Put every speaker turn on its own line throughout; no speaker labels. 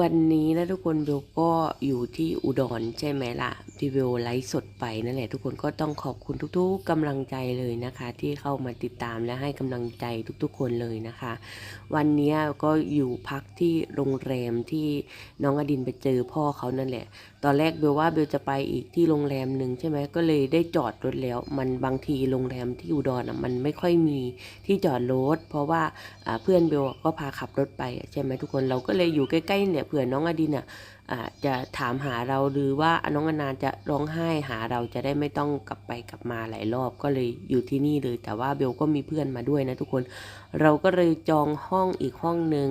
วัสดีค่ะวันนี้นะทุกคนเบลก็อยู่ที่อุดรใช่ไหมล่ะที่เบลไลฟ์สดไปนั่นแหละทุกคนก็ต้องขอบคุณทุกๆกำลังใจเลยนะคะ ที่เข้ามาติดตามและให้กำลังใจทุกๆคนเลยนะคะ วันนี้ก็อยู่พักที่โรงแรมที่น้องอดินไปเจอพ่อเขานั่นแหละ ตอนแรกเบลว่าเบลจะไปอีกที่โรงแรมหนึ่งใช่ไหมก็เลยได้จอดรถแล้ว มันบางทีโรงแรมที่อุดรอะมันไม่ค่อยมีที่จอดรถเพราะว่าเพื่อนเบลก็พาขับรถไปใช่ไหมทุกคนเราก็เลยอยู่ใกล้ๆเนี่ยเผื่อน้องอดินอะ อาจะถามหาเราหรือว่าน้องอนาจะร้องไห้หาเราจะได้ไม่ต้องกลับไปกลับมาหลายรอบก็เลยอยู่ที่นี่เลย แต่ว่าเบลก็มีเพื่อนมาด้วยนะทุกคน เราก็เลยจองห้องอีกห้องหนึ่ง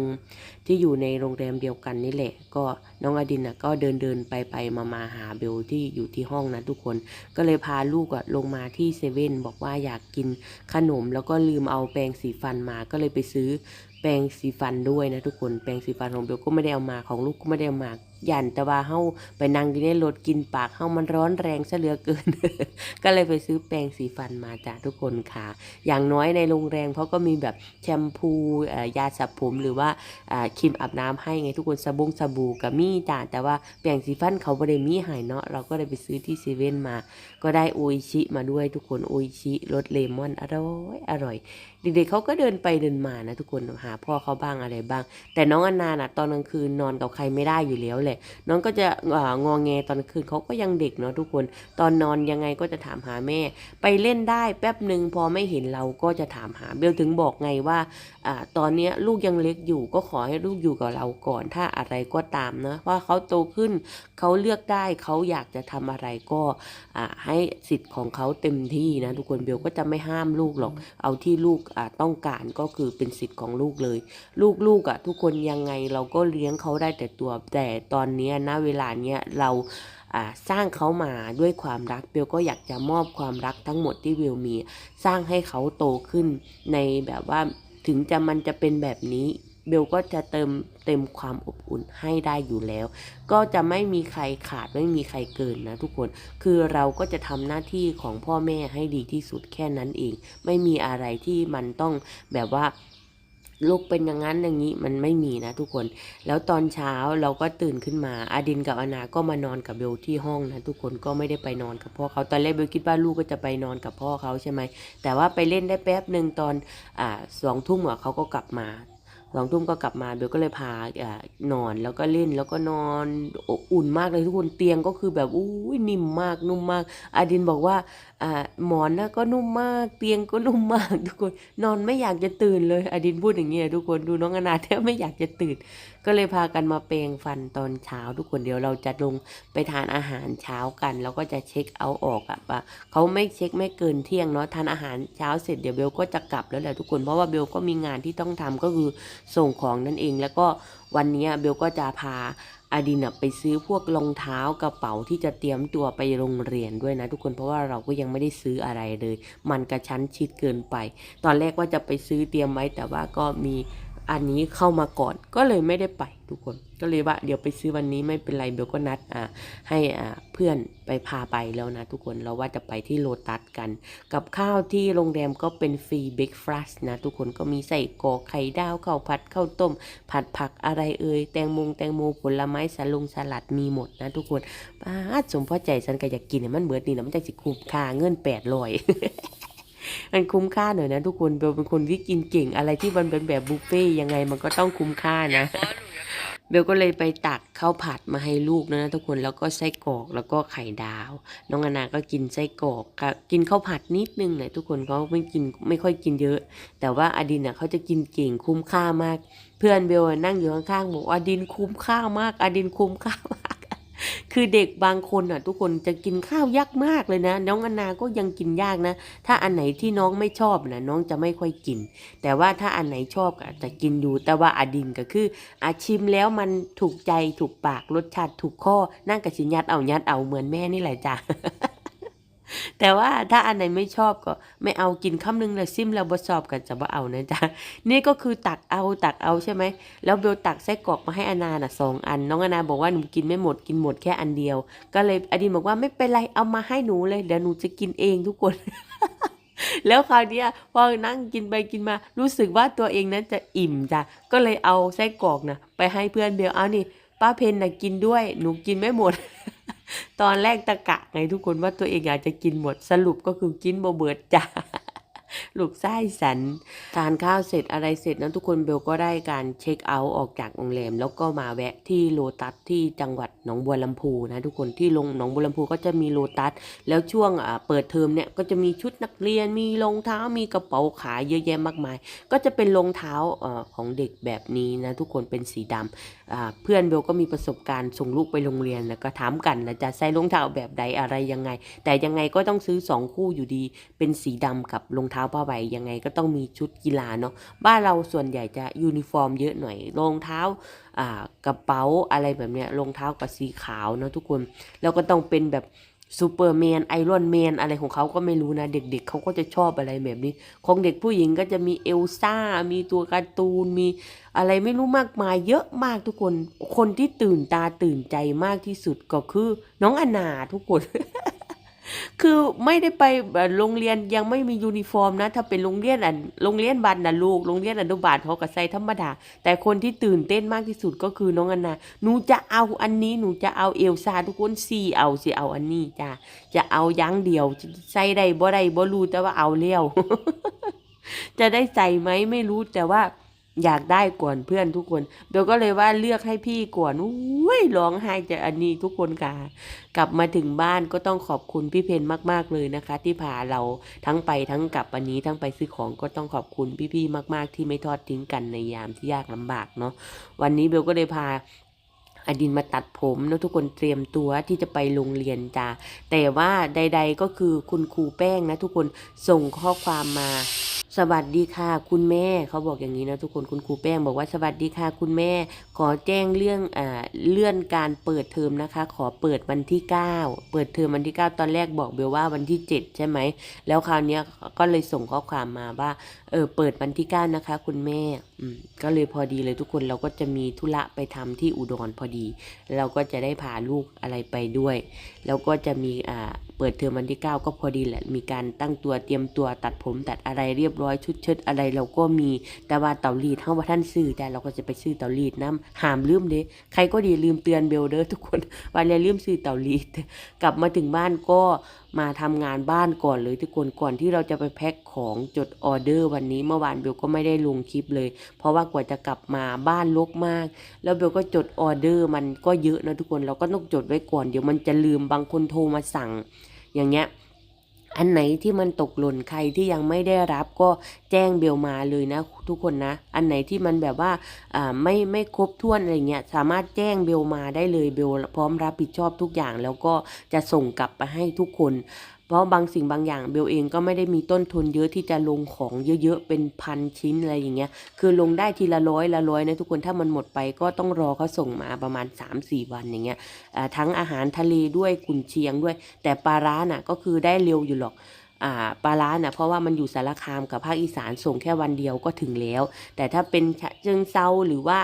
ที่อยู่ในโรงแรมเดียวกันนี่แหละ ก็น้องอดินอะก็เดินเดินไปไปมามาหาเบลที่อยู่ที่ห้องนะทุกคน ก็เลยพาลูกอะลงมาที่เซเว่นบอกว่าอยากกินขนม แล้วก็ลืมเอาแปรงสีฟันมาก็เลยไปซื้อแปรงสีฟันด้วยนะทุกคนแปรงสีฟันของเบลก็ไม่ได้เอามาของลูกก็ไม่ได้เอามา ยันแต่ว่าเฮาไปนั่งอยู่ในรถกินปากเฮามันร้อนแรงซะเหลือเกิน ก็เลยไปซื้อแปรงสีฟันมาจ้ะทุกคนค่ะ อย่างน้อยในโรงแรมเขาก็มีแบบแชมพูยาสระผมหรือว่าครีมอาบน้ำให้ไงทุกคนสบงสบู่กับมีจ้าแต่ว่าแปรงสีฟันเขาไม่ได้มีหายเนาะเราก็เลยไปซื้อที่เซเว่นมา ก็ได้โออิชิมาด้วยทุกคนโออิชิรสเลมอนอร่อยอร่อยเด็กๆเขาก็เดินไปเดินมานะทุกคนหาพ่อเขาบ้างอะไรบ้าง แต่น้องอนนาน่ะตอนกลางคืนนอนกับใครไม่ได้อยู่แล้วแหละน้องก็จะงองแงตอนคืนเขาก็ยังเด็กเนาะทุกคน ตอนนอนยังไงก็จะถามหาแม่ ไปเล่นได้แป๊บหนึ่งพอไม่เห็นเราก็จะถามหาเบลถึงบอกไงว่าอตอนนี้ลูกยังเล็กอยู่ก็ขอให้ลูกอยู่กับเราก่อน ถ้าอะไรก็ตามนะว่าเขาโตขึ้นเขาเลือกได้เขาอยากจะทำอะไรก็ให้สิทธิ์ของเขาเต็มที่นะทุกคนเบลก็จะไม่ห้ามลูกหรอกเอาที่ลูกต้องการก็คือเป็นสิทธิ์ของลูกเลย ลูกๆอะทุกคนยังไงเราก็เลี้ยงเขาได้แต่ตัวแต่ตอนเนี้ยณเวลาเนี้ยเราอ่าสร้างเขามาด้วยความรักเบลก็อยากจะมอบความรักทั้งหมดที่เบลมี สร้างให้เขาโตขึ้นในแบบว่าถึงจะมันจะเป็นแบบนี้เบลก็จะเติมเต็มความอบอุ่นให้ได้อยู่แล้ว ก็จะไม่มีใครขาดไม่มีใครเกินนะทุกคน คือเราก็จะทำหน้าที่ของพ่อแม่ให้ดีที่สุดแค่นั้นเอง ไม่มีอะไรที่มันต้องแบบว่า ลูกเป็นอย่างนั้นอย่างนี้มันไม่มีนะทุกคน แล้วตอนเช้าเราก็ตื่นขึ้นมาอาดินกับอนาก็มานอนกับเบลที่ห้องนะทุกคนก็ไม่ได้ไปนอนกับพ่อเขาตอนแรกเบลคิดว่าลูกก็จะไปนอนกับพ่อเขาใช่ไหมแต่ว่าไปเล่นได้แป๊บหนึ่งตอนอ่าสองทุ่มอะเขาก็กลับมา สองทุ่มก็กลับมาเบลก็เลยพาอ่านอนแล้วก็เล่นแล้วก็นอนอุ่นมากเลยทุกคนเตียงก็คือแบบอุ้ยนิ่มมากนุ่มมากอาดินบอกว่าอ่าหมอนนะก็นุ่มมาก เตียงก็นุ่มมาก ทุกคนนอนไม่อยากจะตื่นเลยอาดินพูดอย่างเงี้ยทุกคนดูน้องอนาแทบไม่อยากจะตื่น ก็เลยพากันมาเปรงฟันตอนเช้าทุกคนเดี๋ยวเราจะลงไปทานอาหารเช้ากัน แล้วก็จะเช็คเอาออกอะปะเขาไม่เช็คไม่เกินเที่ยงเนาะทานอาหารเช้าเสร็จเดี๋ยวเบลก็จะกลับแล้วแหละทุกคนเพราะว่าเบลก็มีงานที่ต้องทำก็คือส่งของนั่นเอง แล้วก็วันนี้เบลก็จะพาอาดินไปซื้อพวกรองเท้ากระเป๋าที่จะเตรียมตัวไปโรงเรียนด้วยนะทุกคนเพราะว่าเราก็ยังไม่ได้ซื้ออะไรเลย มันกระชั้นชิดเกินไป ตอนแรกว่าจะไปซื้อเตรียมไว้แต่ว่าก็มี อันนี้เข้ามาก่อนก็เลยไม่ได้ไปทุกคน ก็เลยว่าเดี๋ยวไปซื้อวันนี้ไม่เป็นไรเบลก็นัดอ่าให้อ่าเพื่อนไปพาไปแล้วนะทุกคนเราว่าจะไปที่โลตัสกัน กับข้าวที่โรงแรมก็เป็นฟรีเบรกฟาสต์นะทุกคนก็มีใส่กอกไข่ดาวข้าวผัดข้าวต้ม ผัดผักอะไรเอ่ยแตงมงแตงโมผลไม้สลุงสลัดมีหมดนะทุกคนป้าสมพอใจฉันก็อยากกินเนี่ยมันเบิดนี่นะมันจะสิคุ้มค่าเงินแปดร้อย มันคุ้มค่าหน่อยนะทุกคนเบลเป็นคนที่กินเก่งอะไรที่มันเป็นแบบบุฟเฟ่ยังไงมันก็ต้องคุ้มค่านะเบลก็เลยไปตักข้าวผัดมาให้ลูกนะทุกคนแล้วก็ไส้กรอกแล้วก็ไข่ดาว น้องอนาก็กินไส้กรอกกินข้าวผัดนิดนึงเลยทุกคนเขาไม่กินไม่ค่อยกินเยอะ แต่ว่าอดินอะเขาจะกินเก่งคุ้มค่ามาก เพื่อนเบลนั่งอยู่ข้างๆบอกว่าอดินคุ้มค่ามาก อดินคุ้มค่ามาก คือเด็กบางคนอะทุกคนจะกินข้าวยากมากเลยนะ น้องอนาก็ยังกินยากนะ ถ้าอันไหนที่น้องไม่ชอบนะน้องจะไม่ค่อยกิน แต่ว่าถ้าอันไหนชอบก็อาจจะกินอยู่แต่ว่าอดินก็คืออาชิมแล้วมันถูกใจถูกปากรสชาติถูกข้อนั่งกับชิยัดเอายัดเอาเหมือนแม่นี่แหละจ้ะ แต่ว่าถ้าอันไหนไม่ชอบก็ไม่เอากินคำนึงแล้วซิมแล้วบ่ชอบก็จะบ่เอานะจ๊ะนี่ก็คือตักเอาตักเอาใช่ไหมแล้วเบลตักไส้กรอกมาให้อนาน่ะสองอัน น้องอานาบอกว่าหนูกินไม่หมดกินหมดแค่อันเดียว ก็เลยอดินบอกว่าไม่เป็นไรเอามาให้หนูเลยเดี๋ยวหนูจะกินเองทุกคนแล้วคราวนี้พอนั่งกินไปกินมา รู้สึกว่าตัวเองนั้นจะอิ่มจ้ะก็เลยเอาไส้กรอกนะไปให้เพื่อนเบลเอานี่ ป้าเพนนะกินด้วย หนูกินไม่หมด ตอนแรกตะกะไงทุกคนว่าตัวเองอยากจะกินหมดสรุปก็คือกินโบเบิร์ดจ้า ลูกไส้สัน ทานข้าวเสร็จอะไรเสร็จนะทุกคนเบลก็ได้การเช็คเอาท์ออกจากโรงแรมแล้วก็มาแวะที่โลตัสที่จังหวัดหนองบัวลำพูนะทุกคนที่ลงหนองบัวลำพูก็จะมีโลตัส แล้วช่วงอ่าเปิดเทอมเนี่ยก็จะมีชุดนักเรียนมีรองเท้ามีกระเป๋าขายเยอะแยะมากมาย ก็จะเป็นรองเท้าอ่อของเด็กแบบนี้นะทุกคนเป็นสีดำอ่าเพื่อนเบลก็มีประสบการณ์ส่งลูกไปโรงเรียนแล้วก็ถามกันนะจะใส่รองเท้าแบบใดอะไรยังไง แต่ยังไงก็ต้องซื้อสองคู่อยู่ดีเป็นสีดำกับรองเท้าผ้าใบยังไงก็ต้องมีชุดกีฬาเนาะบ้านเราส่วนใหญ่จะยูนิฟอร์มเยอะหน่อยรองเท้าอ่ากระเป๋าอะไรแบบเนี้ยรองเท้ากับสีขาวเนาะทุกคนแล้วก็ต้องเป็นแบบซูเปอร์แมนไอรอนแมนอะไรของเขาก็ไม่รู้นะ เด็กๆเขาก็จะชอบอะไรแบบนี้ ของเด็กผู้หญิงก็จะมีเอลซ่า มีตัวการ์ตูน มีอะไรไม่รู้มากมายเยอะมากทุกคน คนที่ตื่นตาตื่นใจมากที่สุดก็คือน้องอนาทุกคน คือไม่ได้ไปโรงเรียนยังไม่มียูนิฟอร์มนะ ถ้าเป็นโรงเรียนอันโรงเรียนบันนะลูกโรงเรียนอนุบาลเขาก็ใส่ธรรมดา แต่คนที่ตื่นเต้นมากที่สุดก็คือน้องอันนาหนูจะเอาอันนี้หนูจะเอาเอลซ่าทุกคนสี่เอาสิเอาอันนี้จ้าจะเอายังเดียวใส่ได้บ่ได้บ่รู้แต่ว่าเอาเลี้ยวจะได้ใส่ไหมไม่รู้แต่ว่า อยากได้ก่อนเพื่อนทุกคนเบลก็เลยว่าเลือกให้พี่ก่อนอุ้ยร้องไห้จากอันนี้ทุกคนค่ะกลับมาถึงบ้านก็ต้องขอบคุณพี่เพนมากๆเลยนะคะ ที่พาเราทั้งไปทั้งกลับวันนี้ทั้งไปซื้อของก็ต้องขอบคุณพี่ๆมาก ๆ ที่ไม่ทอดทิ้งกันในยามที่ยากลำบากเนาะวันนี้เบลก็เลยพาอดินมาตัดผมนะทุกคนเตรียมตัวที่จะไปโรงเรียนจ้าแต่ว่าใด ๆก็คือคุณครูแป้งนะทุกคนส่งข้อความมา สวัสดีค่ะคุณแม่ เขาบอกอย่างนี้นะทุกคนคุณครูแป้งบอกว่าสวัสดีค่ะคุณแม่ขอแจ้งเรื่องอ่าเลื่อนการเปิดเทอมนะคะ ขอเปิดวันที่ 9 เปิดเทอมวันที่ 9 ตอนแรกบอกเบลว่าวันที่ 7 ใช่ไหม แล้วคราวนี้ก็เลยส่งข้อความมาว่าเออเปิดวันที่ 9 นะคะ คุณแม่อืมก็เลยพอดีเลยทุกคนเราก็จะมีธุระไปทำที่อุดรพอดี เราก็จะได้พาลูกอะไรไปด้วย แล้วก็จะมีอ่าเปิดเทอมวันที่ 9 ก็พอดีแหละ มีการตั้งตัวเตรียมตัวตัดผมตัดอะไรเรียบร้อยชุดเชิดอะไรเราก็มี แต่ว่าเตารีดเฮาว่าท่านซื้อแต่เราก็จะไปซื้อเตารีดน้ำหามลืมเด้ใครก็ดีลืมเตือนเบลเด้อทุกคนว่าอย่าลืมซื้อเต่ารีดกลับมาถึงบ้านก็มาทำงานบ้านก่อนเลยทุกคนก่อนที่เราจะไปแพ็คของจดออเดอร์วันนี้เมื่อวานเบลก็ไม่ได้ลงคลิปเลย เพราะว่ากว่าจะกลับมาบ้านรกมาก แล้วเบลก็จดออเดอร์มันก็เยอะนะทุกคนเราก็ต้องจดไว้ก่อนเดี๋ยวมันจะลืมบางคนโทรมาสั่งอย่างเงี้ย อันไหนที่มันตกหล่นใครที่ยังไม่ได้รับก็แจ้งเบลมาเลยนะทุกคนนะ อันไหนที่มันแบบว่าไม่ไม่ครบถ้วนอะไรเงี้ยสามารถแจ้งเบลมาได้เลยเบลพร้อมรับผิดชอบทุกอย่าง แล้วก็จะส่งกลับไปให้ทุกคน ราะบางสิ่งบางอย่างเบลเองก็ไม่ได้มีต้นทุนเยอะที่จะลงของเยอะๆเป็นพันชิ้นอะไรอย่างเงี้ย คือลงได้ทีละร้อยละร้อยนะทุกคนถ้ามันหมดไปก็ต้องรอเขาส่งมาประมาณ 3-4 วันอย่างเงี้ยทั้งอาหารทะเลด้วยกุนเชียงด้วย แต่ปลาร้าน่ะก็คือได้เร็วอยู่หรอกปลาร้าน่ะเพราะว่ามันอยู่สารคามกับภาคอีสานส่งแค่วันเดียวก็ถึงแล้ว แต่ถ้าเป็นเชิงเซาหรือว่า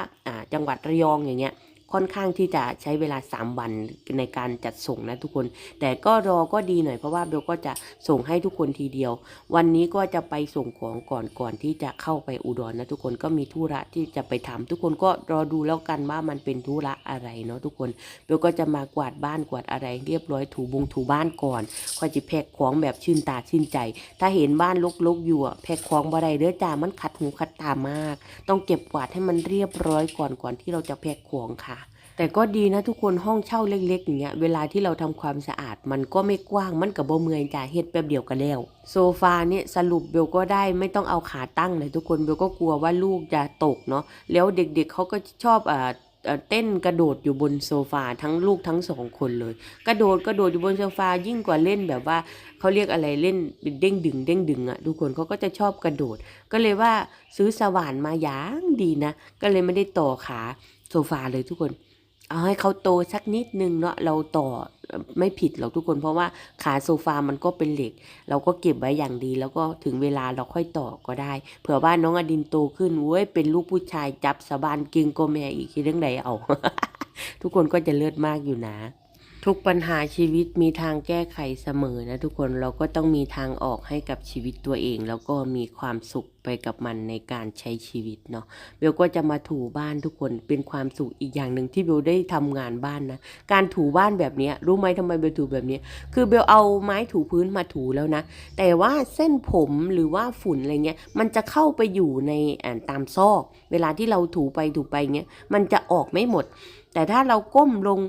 จังหวัดระยองอย่างเงี้ย ค่อนข้างที่จะใช้เวลา 3 วันในการจัดส่งนะทุกคน แต่ก็รอก็ดีหน่อยเพราะว่าเบลก็จะส่งให้ทุกคนทีเดียว วันนี้ก็จะไปส่งของก่อนก่อนที่จะเข้าไปอุดรนะทุกคนก็มีธุระที่จะไปทำทุกคนก็รอดูแล้วกันว่ามันเป็นธุระอะไรเนาะทุกคนเบลก็จะมากวาดบ้านกวาดอะไร เรียบร้อยถูบงถูบ้านก่อนค่อยจะแพ็คของแบบชื่นตาชื่นใจ ถ้าเห็นบ้านลกๆอยู่อะแพ็คของบ่ได้เด้อจ้ามันขัดหูขัดตามาก ต้องเก็บกวาดให้มันเรียบร้อยก่อนก่อนที่เราจะแพ็คของค่ะ แต่ก็ดีนะทุกคนห้องเช่าเล็กๆอย่างเงี้ยเวลาที่เราทำความสะอาดมันก็ไม่กว้างมันกับบ่เมือยจ้าเฮ็ดแป๊บเดียวก็แล้ว โซฟาเนี่ยสรุปเบลก็ได้ไม่ต้องเอาขาตั้งเลยทุกคนเบลก็กลัวว่าลูกจะตกเนาะแล้วเด็กๆเขาก็ชอบอ่าเอ่อเต้นกระโดดอยู่บนโซฟาทั้งลูกทั้งสองคนเลย กระโดดกระโดดอยู่บนโซฟายิ่งกว่าเล่นแบบว่าเขาเรียกอะไรเล่นเป็นเด้งดึงเด้งดึงอะ่ะทุกคนเขาก็จะชอบกระโดด ก็เลยว่าซื้อสว่านมาอย่างดีนะ ก็เลยไม่ได้ต่อขาโซฟาเลยทุกคน เอาให้เขาโตสักนิดนึงเนาะเราต่อไม่ผิดหรอกทุกคน เพราะว่าขาโซฟามันก็เป็นเหล็ก เราก็เก็บไว้อย่างดี แล้วก็ถึงเวลาเราค่อยต่อก็ได้ เผื่อว่าน้องอดินโตขึ้นเว้ยเป็นลูกผู้ชายจับสะบานเก่งก็แม่อีกเรื่องใดเอา ทุกคนก็จะเลิศมากอยู่นะ ทุกปัญหาชีวิตมีทางแก้ไขเสมอนะทุกคนเราก็ต้องมีทางออกให้กับชีวิตตัวเอง แล้วก็มีความสุขไปกับมันในการใช้ชีวิตเนาะเบลก็จะมาถูบ้านทุกคนเป็นความสุขอีกอย่างหนึ่งที่เบลได้ทำงานบ้านนะการถูบ้านแบบนี้รู้ไหมทำไมเบลถูแบบนี้ คือเบลเอาไม้ถูพื้นมาถูแล้วนะ แต่ว่าเส้นผมหรือว่าฝุ่นอะไรเงี้ยมันจะเข้าไปอยู่ในตามซอก เวลาที่เราถูไปถูไปเงี้ยมันจะออกไม่หมด แต่ถ้าเราก้มลง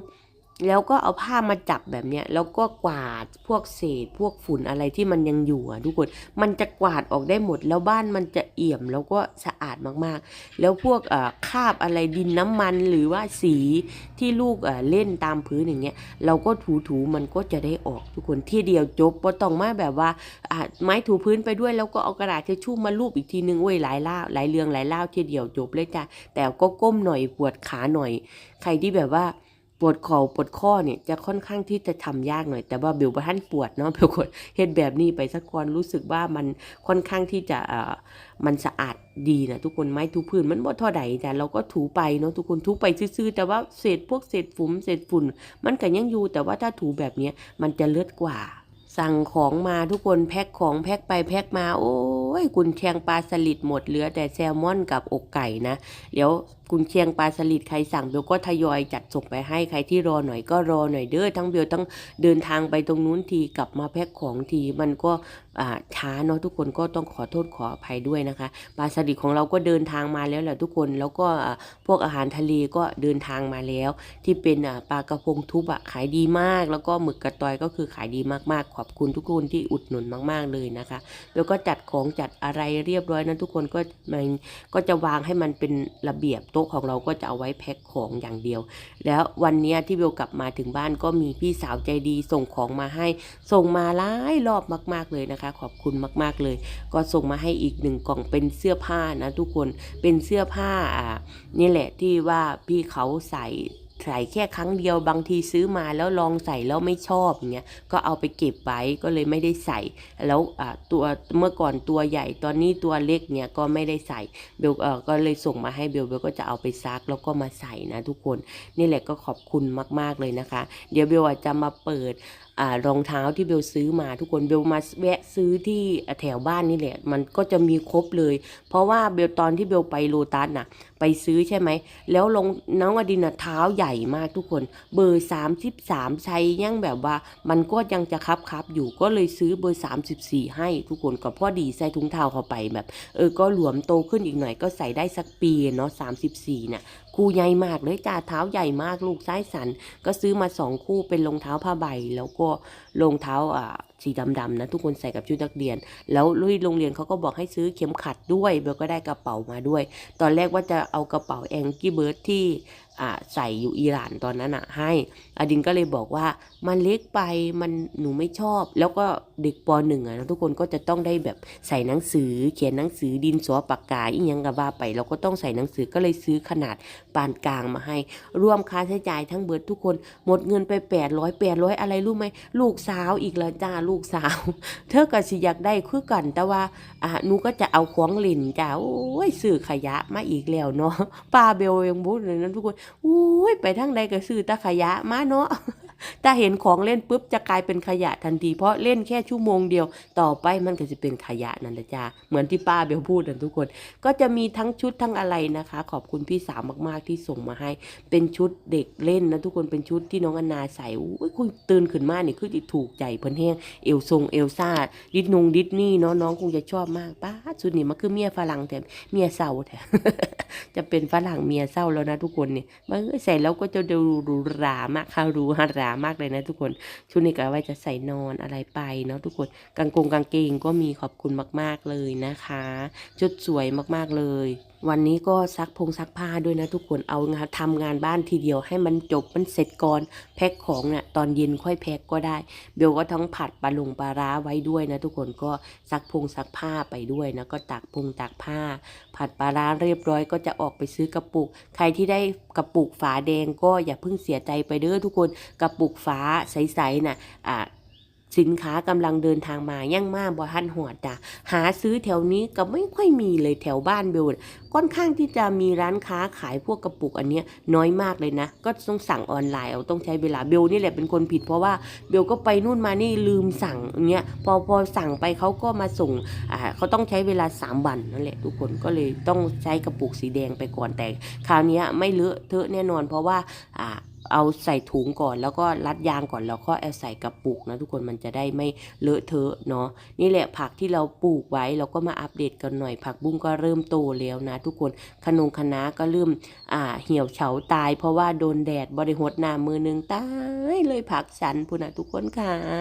แล้วก็เอาผ้ามาจับแบบเนี้ยแล้วก็กวาดพวกเศษพวกฝุ่นอะไรที่มันยังอยู่อะทุกคนมันจะกวาดออกได้หมดแล้วบ้านมันจะเอี่ยมแล้วก็สะอาดมากๆ แล้วพวกเอ่อคาบอะไรดินน้ำมันหรือว่าสีที่ลูกเอ่อเล่นตามพื้นอย่างเงี้ยเราก็ถูๆมันก็จะได้ออกทุกคนที่เดียวจบบ่ต้องมาแบบว่าอะไม้ถูพื้นไปด้วยแล้วก็เอากระดาษทิชชู่มาลูบอีกทีนึงโอ้ยหลายล่าหลายเรื่องหลายเล่าที่เดียวจบเลยจ้ะแต่ก็ก้มหน่อยปวดขาหน่อย ใครที่แบบว่า ปวดเข่าปวดข้อเนี่ยจะค่อนข้างที่จะทำยากหน่อย แต่ว่าเบลบ่ท่านปวดเนาะเบลกดเฮ็ดแบบนี้ไปสักก่อนรู้สึกว่ามันค่อนข้างที่จะเอ่อมันสะอาดดีนะทุกคนไม้ถูพื้นมันบ่เท่าใดแต่เราก็ถูไปเนาะทุกคนถูไปซื่อๆแต่ว่าเศษพวกเศษฝุ่มเศษฝุ่น มันก็ยังอยู่แต่ว่าถ้าถูแบบนี้มันจะเลือดกว่า สั่งของมาทุกคนแพ็คของแพ็คไปแพ็คมาโอ้ยกุนเชียงปลาสลิดหมดเหลือแต่แซลมอนกับอกไก่นะเดี๋ยว กุนเชียงปลาสลิดใครสั่งเบลก็ทยอยจัดส่งไปให้ใครที่รอหน่อยก็รอหน่อยเด้อทั้งเบลทั้งเดินทางไปตรงนู้นทีกลับมาแพ็คของทีมันก็ช้าเนาะทุกคนก็ต้องขอโทษขออภัยด้วยนะคะปลาสลิดของเราก็เดินทางมาแล้วแหละทุกคนแล้วก็พวกอาหารทะเลก็เดินทางมาแล้ว ที่เป็นปลากระพงทุบอะขายดีมาก แล้วก็หมึกกระตอยก็คือขายดีมากๆ ขอบคุณทุกคนที่อุดหนุนมาก ๆเลยนะคะ แล้วก็จัดของจัดอะไรเรียบร้อยนะทุกคนก็มันก็จะวางให้มันเป็นระเบียบโต๊ะของเราก็จะเอาไว้แพ็คของอย่างเดียว แล้ววันนี้ที่เบลกลับมาถึงบ้านก็มีพี่สาวใจดีส่งของมาให้ ส่งมาหลายรอบมาก ๆเลยนะคะ ขอบคุณมาก ๆเลย ก็ส่งมาให้อีกหนึ่งกล่องเป็นเสื้อผ้านะทุกคนเป็นเสื้อผ้าอ่านี่แหละที่ว่าพี่เขาใส่ ใส่แค่ครั้งเดียวบางทีซื้อมาแล้วลองใส่แล้วไม่ชอบเงี้ยก็เอาไปเก็บไว้ก็เลยไม่ได้ใส่ แล้วอ่าตัวเมื่อก่อนตัวใหญ่ตอนนี้ตัวเล็กเนี่ยก็ไม่ได้ใส่เบลก็เลยส่งมาให้เบลเบลก็จะเอาไปซักแล้วก็มาใส่นะทุกคนนี่แหละก็ขอบคุณมาก ๆเลยนะคะ เดี๋ยวเบลจะมาเปิดอารองเท้าที่เบลซื้อมาทุกคนเบลมาแวะซื้อที่แถวบ้านนี่แหละ มันก็จะมีครบเลย เพราะว่าเบลตอนที่เบลไปโลตัสน่ะ ไปซื้อใช่ไหม แล้วลงน้องอดินน่ะเท้าใหญ่มากทุกคน เบอร์33ใช้ยังแบบว่า มันก็ยังจะคับคับๆอยู่ก็เลยซื้อเบอร์34ให้ทุกคนก็พอดีใส่ถุงเท้าเข้าไปแบบ เออก็หลวมโตขึ้นอีกหน่อยก็ใส่ได้สักปีเนาะ34น่ะ คู่ใหญ่มากเลยจ้าเท้าใหญ่มากลูกซ้ายสัน ก็ซื้อมาสองคู่เป็นรองเท้าผ้าใบ แล้วก็รองเท้าอ่าสีดำๆนะทุกคนใส่กับชุดนักเรียน แล้วลุยโรงเรียนเขาก็บอกให้ซื้อเข็มขัดด้วยเบลก็ได้กระเป๋ามาด้วย ตอนแรกว่าจะเอากระเป๋าแองกี้เบิร์ดที่อ่าใส่อยู่อิหร่านตอนนั้นอะให้อดินก็เลยบอกว่า มันเล็กไปมันหนูไม่ชอบ แล้วก็เด็กปหนึ่งอะนะทุกคนก็จะต้องได้แบบใส่หนังสือ เขียนหนังสือดินสอปากกาอีกยังกับว่าไป เราก็ต้องใส่หนังสือก็เลยซื้อขนาดปานกลางมาให้ รวมค่าใช้จ่ายทั้งเบิดทุกคนหมดเงินไป 800 800 อะไรรู้ไหมลูกสาวอีกแล้วจ้าลูกสาว เธอก็สิอยากได้คือกันแต่ว่าอะหนูก็จะเอาของเล่นจ้าโอ้ยซื้อขยะมาอีกแล้วเนาะป้าเบลยังพูดเลยนะทุกคนโอ้ยไปทางใดก็ซื้อตะขยะมาเนาะ ถ้าเห็นของเล่นปุ๊บจะกลายเป็นขยะทันที เพราะเล่นแค่ชั่วโมงเดียว ต่อไปมันก็จะเป็นขยะนั่นแหละจ้าเหมือนที่ป้าเบลพูดนะทุกคน ก็จะมีทั้งชุดทั้งอะไรนะคะ ขอบคุณพี่สาวมากๆที่ส่งมาให้ เป็นชุดเด็กเล่นนะทุกคนเป็นชุดที่น้องอนาใส่อุ้ยคุณตื่นขึ้นมานี่คือจิถูกใจเพิ่นแห้งเอลทรงเอลซ่าดิดนงดิดนี่เนาะน้องคงจะชอบมากป้าชุดนี้มันคือเมียฝรั่งแถมเมียเศร้าแถมจะเป็นฝรั่งเมียเศร้าแล้วนะทุกคนเนี่ยมันใส่แล้วก็จะดูรูรามากค่ะรูหรามากเลยนะทุกคนชุดนี้ก็ไว้จะใส่นอนอะไรไปเนาะทุกคนกางกงกางเกงก็มีขอบคุณมาก ๆเลยนะคะชุดสวยมากๆเลย วันนี้ก็ซักพงซักผ้าด้วยนะทุกคนเอางานทำงานบ้านทีเดียวให้มันจบมันเสร็จก่อนแพ็คของเนี่ยตอนเย็นค่อยแพ็คก็ได้ เบลก็ทั้งผัดปลาลงปลาร้าไว้ด้วยนะทุกคนก็ซักพงซักผ้าไปด้วยนะก็ตากพงตากผ้า ผัดปลาร้าเรียบร้อยก็จะออกไปซื้อกระปุก ใครที่ได้กระปุกฝาแดงก็อย่าเพิ่งเสียใจไปเด้อทุกคนกระปุกฝาใสๆน่ะอ่า สินค้ากำลังเดินทางมายั่งมากบ่ทันหอดจ้ะหาซื้อแถวนี้ก็ไม่ค่อยมีเลยแถวบ้านเบลค่อนข้างที่จะมีร้านค้าขายพวกกระปุกอันเนี้ยน้อยมากเลยนะ ก็ต้องสั่งออนไลน์เอาต้องใช้เวลาเบลนี่แหละเป็นคนผิดเพราะว่าเบลก็ไปนู่นมานี่ลืมสั่งอย่างเงี้ยพอพอสั่งไปเขาก็มาส่งอ่าเขาต้องใช้เวลา 3 วันนั่นแหละทุกคนก็เลยต้องใช้กระปุกสีแดงไปก่อนแต่ คราวนี้ไม่เลอะเทอะแน่นอนเพราะว่าอ่า เอาใส่ถุงก่อน แล้วก็รัดยางก่อนแล้วก็เอาใส่กระปุกนะทุกคนมันจะได้ไม่เลอะเทอะเนาะนี่แหละผักที่เราปลูกไว้เราก็มาอัปเดตกันหน่อย ผักบุ้งก็เริ่มโตแล้วนะ ทุกคนขนงคะน้าก็เริ่มอ่าเหี่ยวเฉาตาย เพราะว่าโดนแดดบริหดหน้ามือหนึ่งตายเลยผักฉันพูนะทุกคนค่ะอ่า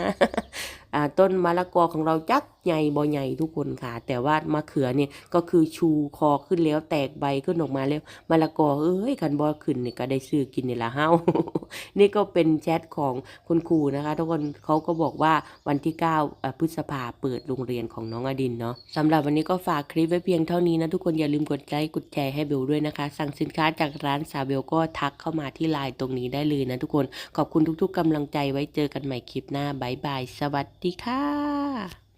ต้นมะละกอของเราจักใหญ่บ่ใหญ่ทุกคนค่ะ แต่ว่ามะเขือเนี่ยก็คือชูคอขึ้นแล้วแตกใบขึ้นออกมาแล้วมะละกอเอ้ยคันบ่ขึ้นเนี่ยก็ได้ซื้อกินนี่ละเฮานี่ก็เป็นแชทของคุณครูนะคะทุกคนเขาก็บอกว่าวันที่9อ่าพฤษภาเปิดโรงเรียนของน้องอดินเนาะสำหรับวันนี้ก็ฝากคลิปไว้เพียงเท่านี้นะทุกคนอย่าลืมกดไลค์กดแชร์ให้เบลด้วยนะคะ สั่งสินค้าจากร้านซาเบลก็ทักเข้ามาที่ไลน์ตรงนี้ได้เลยนะทุกคนขอบคุณทุก ๆกำลังใจไว้เจอกันใหม่คลิปหน้าบายบายสวัสดดีค่ะ